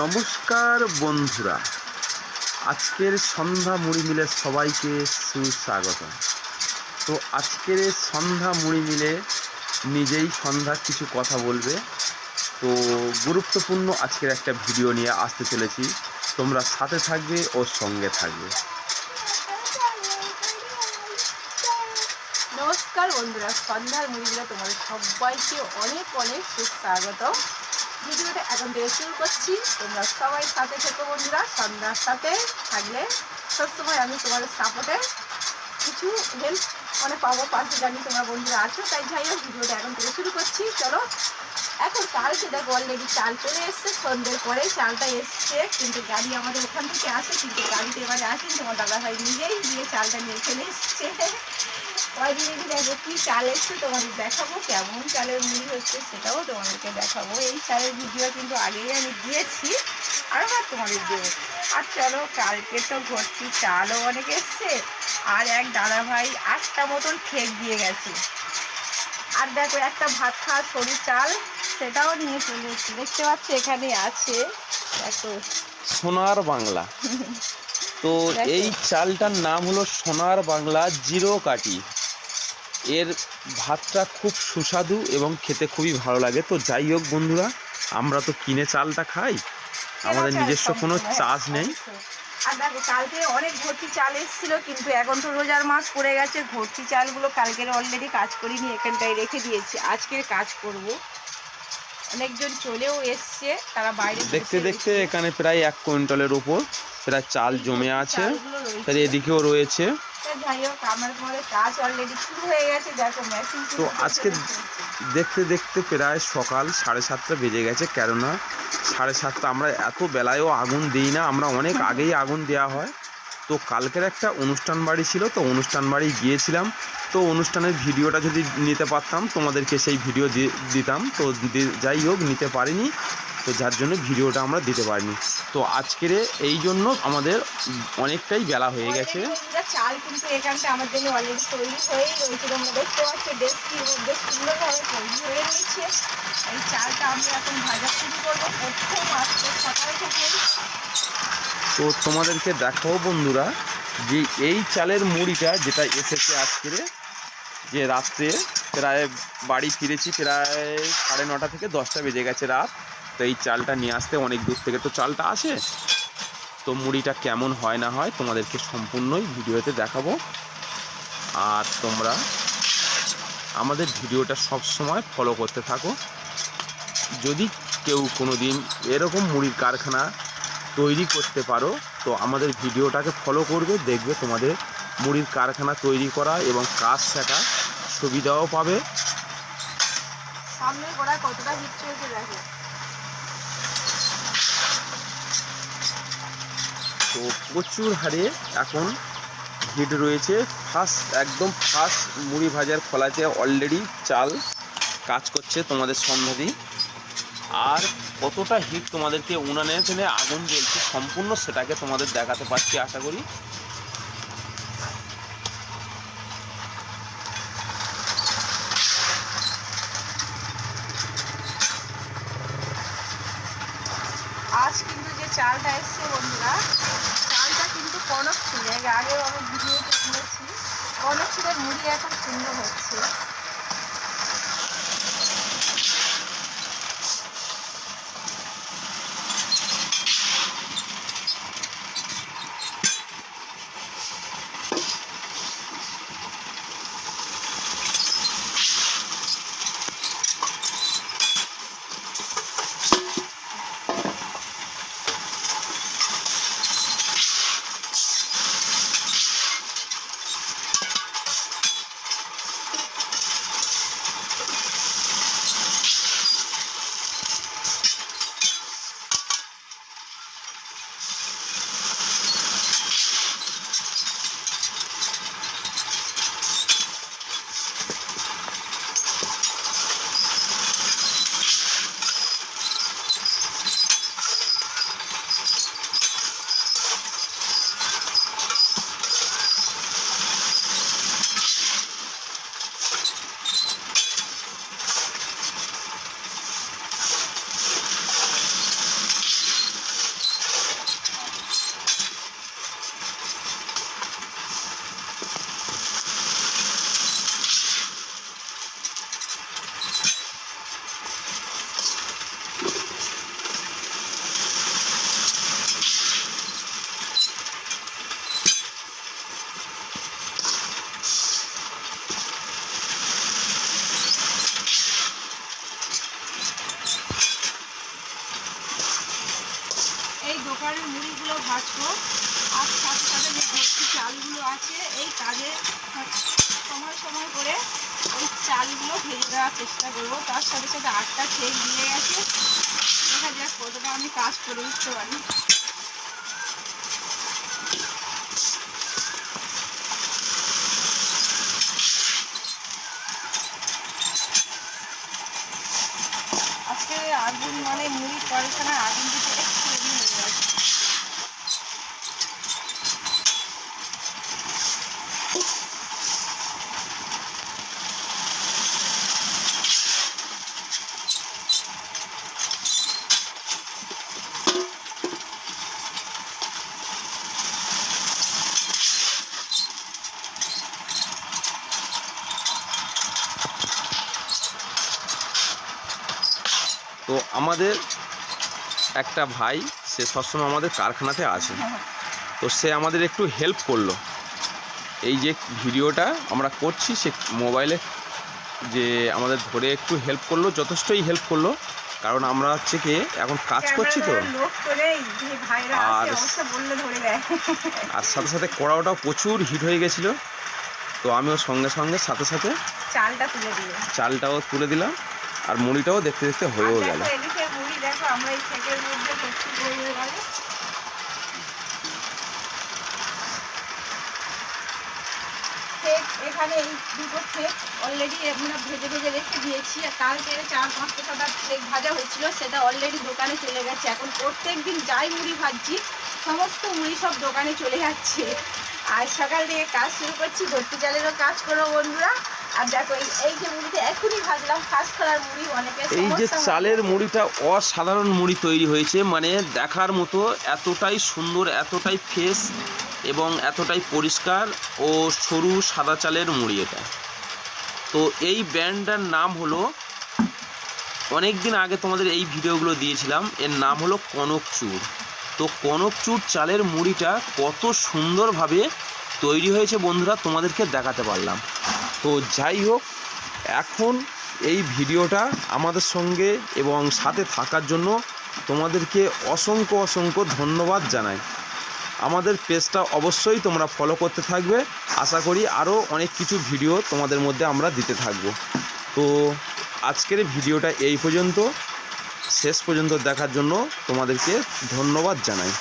নমস্কার বন্ধুরা, আজকের সন্ধ্যা মুড়ি মিলে সবাইকে সুস্বাগত তো আজকের সন্ধ্যা মুড়ি মিলে নিজেই সন্ধ্যা কিছু কথা বলবে। তো গুরুত্বপূর্ণ আজকের একটা ভিডিও নিয়ে আসতে চলেছি। তোমরা সাথে থাকবে ও সঙ্গে থাকবে। নমস্কার বন্ধুরা, সন্ধ্যার মুড়িগুলো তোমাদের সবাইকে অনেক অনেক সুস্বাগত ভিডিওটা এখন থেকে শুরু করছি। তোমরা সবাই সাথে থেকো বন্ধুরা, সন্ধ্যার সাথে থাকলে সবসময় আমি তোমাদের সাপোর্টে কিছু হেল্প মানে পাবো, পাশে জানি তোমরা বন্ধুরা আছো, তাই যাই হোক, ভিডিওটা এখন থেকে শুরু করছি। চলো, এখন কালকে দেখো অলরেডি চাল চলে এসছে, সন্ধ্যের পরে চালটা এসছে, কিন্তু গাড়ি আমাদের ওখান থেকে আসে, কিন্তু গাড়িতে এবারে আসেন, তোমার দাদা ভাই নিজেই গিয়ে চালটা নিয়ে চলে এসছে। অলরেডি দেখো কি চাল এসছে তোমাদের দেখাবো কেমন চালের মুড়ি হচ্ছে সেটাও তোমাদেরকে দেখাবো। এই চালের ভিডিও কিন্তু আগেই আমি দিয়েছি আর তোমাদের দেবো। আর চলো কালকে তো ভর্তি চালও অনেক এসছে আর এক দাদা ভাই আটটা মতন ঠেক দিয়ে গেছে। আর দেখো একটা ভাত খাওয়া সরু চাল সেটাও নিয়ে চলে এসছে। দেখতে পাচ্ছ এখানে আছে দেখো। সোনার বাংলা। তো এই চালটার নাম হলো সোনার বাংলা জিরো কাটি এর ভাতটা খুব সুস্বাদু এবং খেতে খুবই ভালো লাগে। তো যাই হোক বন্ধুরা আমরা তো কিনে চালটা খাই। আমাদের নিজস্ব কোনো সম্পূর্ণ, চাষ নেই। আর দেখো কালকে অনেক ভর্তি চাল এসেছিল কিন্তু এখন তো রোজার মাস পড়ে গেছে। ভর্তি চালগুলো কালকের অলরেডি কাজ করিনি এখানটায় রেখে দিয়েছি। আজকের কাজ করব। অনেকজন চলেও এসছে তারা বাইরে দেখতে দেখতে এখানে প্রায় এক কুইন্টালের ওপর প্রায় চাল জমে আছে। এদিকেও রয়েছে। যাই হোক আমার পরে কাজ অলরেডি শুরু হয়ে গেছে। দেখো মেশিন তো আজকে- দেখতে দেখতে প্রায় সকাল সাড়ে সাতটা বেজে গেছে কেননা সাড়ে সাতটা আমরা এত বেলায়ও আগুন দিই না আমরা অনেক আগেই আগুন দেওয়া হয়। তো কালকের একটা অনুষ্ঠান বাড়ি ছিল তো অনুষ্ঠান বাড়ি গিয়েছিলাম। তো অনুষ্ঠানের ভিডিওটা যদি নিতে পারতাম তোমাদেরকে সেই ভিডিও দিতাম। তো যাই হোক নিতে পারিনি। তো যার জন্য ভিডিওটা আমরা দিতে পারিনি। তো আজকের এই জন্য আমাদের অনেকটাই বেলা হয়ে গেছে। চাল কিন্তু এখানটা আমার জন্য অলরেডি তৈরি হয়েই রয়েছে তোমরা দেখতে পাচ্ছ সুন্দরভাবে তৈরি হয়ে রয়েছে। এই চালটা আমি এখন ভাজা শুরু করব প্রথম আজকে সকাল থেকেই। তো তোমাদেরকে দেখাও বন্ধুরা যে এই চালের মুড়িটা যেটা এসেছে আজকের যে রাত্রে প্রায় বাড়ি ফিরেছি প্রায় সাড়ে নটা থেকে দশটা বেজে গেছে রাত। তো এই চালটা নিয়ে আসতে অনেক দূর থেকে তো চালটা আসে। তো মুড়িটা কেমন হয় না হয় তোমাদেরকে সম্পূর্ণই ভিডিওতে দেখাবো। আর তোমরা আমাদের ভিডিওটা সব সময় ফলো করতে থাকো। যদি কেউ কোনো দিন এরকম মুড়ির কারখানা তৈরি করতে পারো, তো আমাদের ভিডিওটাকে ফলো করবে, দেখবে তোমাদের মুড়ির কারখানা তৈরি করা এবং কাজ শেখা সুবিধাও পাবে। সামনে কতটা হিট চলছে দেখো। তো প্রচুর হারে এখন ভিড় রয়েছে। ফার্স্ট একদম ফার্স্ট মুড়ি ভাজার খোলাতে অলরেডি চাল কাজ করছে তোমাদের সন্ধ্যাদি আর কতটা হিট তোমাদেরকে উনানে আগুন জ্বলছে সম্পূর্ণ সেটাকে তোমাদের দেখাতে পারছি, আশা করি আজ কিন্তু যে চালটা এসছে, বন্ধুরা। চালটা কিন্তু কনক ছিল আগে আমি ভিডিওতে দিয়েছি কনক ছিলের মুড়ি এখন সুন্দর হচ্ছে। সকালে মুড়িগুলো ভাজবো। আর সাথে সাথে যে ভর্তি চালগুলো আছে, এই কাজে সময় সময় করে ওই চালগুলো ভেজে দেওয়ার চেষ্টা করব। তার সাথে সাথে আটটা ছেক দিয়ে গেছে। দেখা যাক কতটা আমি কাজ করে উঠতে পারি। আজকে আগুন মানে মুড়ি কড়াইখানার আগুন দিতে একটু এগিয়ে হয়ে গেছে তো আমাদের একটা ভাই সে সবসময় আমাদের কারখানাতে আছে। তো সে আমাদের একটু হেল্প করল। এই যে ভিডিওটা আমরা করছি সে মোবাইলে যে আমাদের ধরে একটু হেল্প করল যথেষ্টই হেল্প করল। কারণ আমরা হচ্ছে কি এখন কাজ করছি তো। আর- আর সাথে সাথে কড়াওটাও প্রচুর হিট হয়ে গেছিল। তো আমিও সঙ্গে সঙ্গে সাথে সাথে চালটা তুলে দিল। চালটাও তুলে দিলাম। আর মুড়িটাও দেখতে দেখতে হয়েও গেল। এখানে এই দুটো থেক অলরেডি আমরা ভেজে ভেজে রেখে দিয়েছি আর কালকে চার পাঁচটা সাদা থেক ভাজা হয়েছিল সেটা অলরেডি দোকানে চলে গেছে। এখন প্রত্যেক দিন যাই মুড়ি ভাজছি সমস্ত মুড়ি সব দোকানে চলে যাচ্ছে। আর সকাল থেকে কাজ শুরু করছি ভর্তি চালেরও কাজ করো বন্ধুরা। আর দেখো এই এই যে মুড়িটা এখনই ভাজলাম। ফার্স্ট করার মুড়ি অনেকে এই যে চালের মুড়িটা অসাধারণ মুড়ি তৈরি হয়েছে। মানে দেখার মতো এতটাই সুন্দর এতটাই ফ্রেশ এবং এতটাই পরিষ্কার ও সরু সাদা চালের মুড়ি এটা। তো এই ব্র্যান্ডটার নাম হলো অনেক দিন আগে তোমাদের এই ভিডিওগুলো দিয়েছিলাম এর নাম হলো কনকচুর। তো কনকচুর চালের মুড়িটা কত সুন্দরভাবে তৈরি হয়েছে বন্ধুরা তোমাদেরকে দেখাতে পারলাম। তো যাই হোক, এখন এই ভিডিওটা আমাদের সঙ্গে এবং সাথে থাকার জন্য তোমাদেরকে অসংখ্য অসংখ্য ধন্যবাদ জানাই। আমাদের পেজটা অবশ্যই তোমরা ফলো করতে থাকবে। আশা করি আরও অনেক কিছু ভিডিও তোমাদের মধ্যে আমরা দিতে থাকব। তো আজকের ভিডিওটা এই পর্যন্ত। শেষ পর্যন্ত দেখার জন্য তোমাদেরকে ধন্যবাদ জানাই।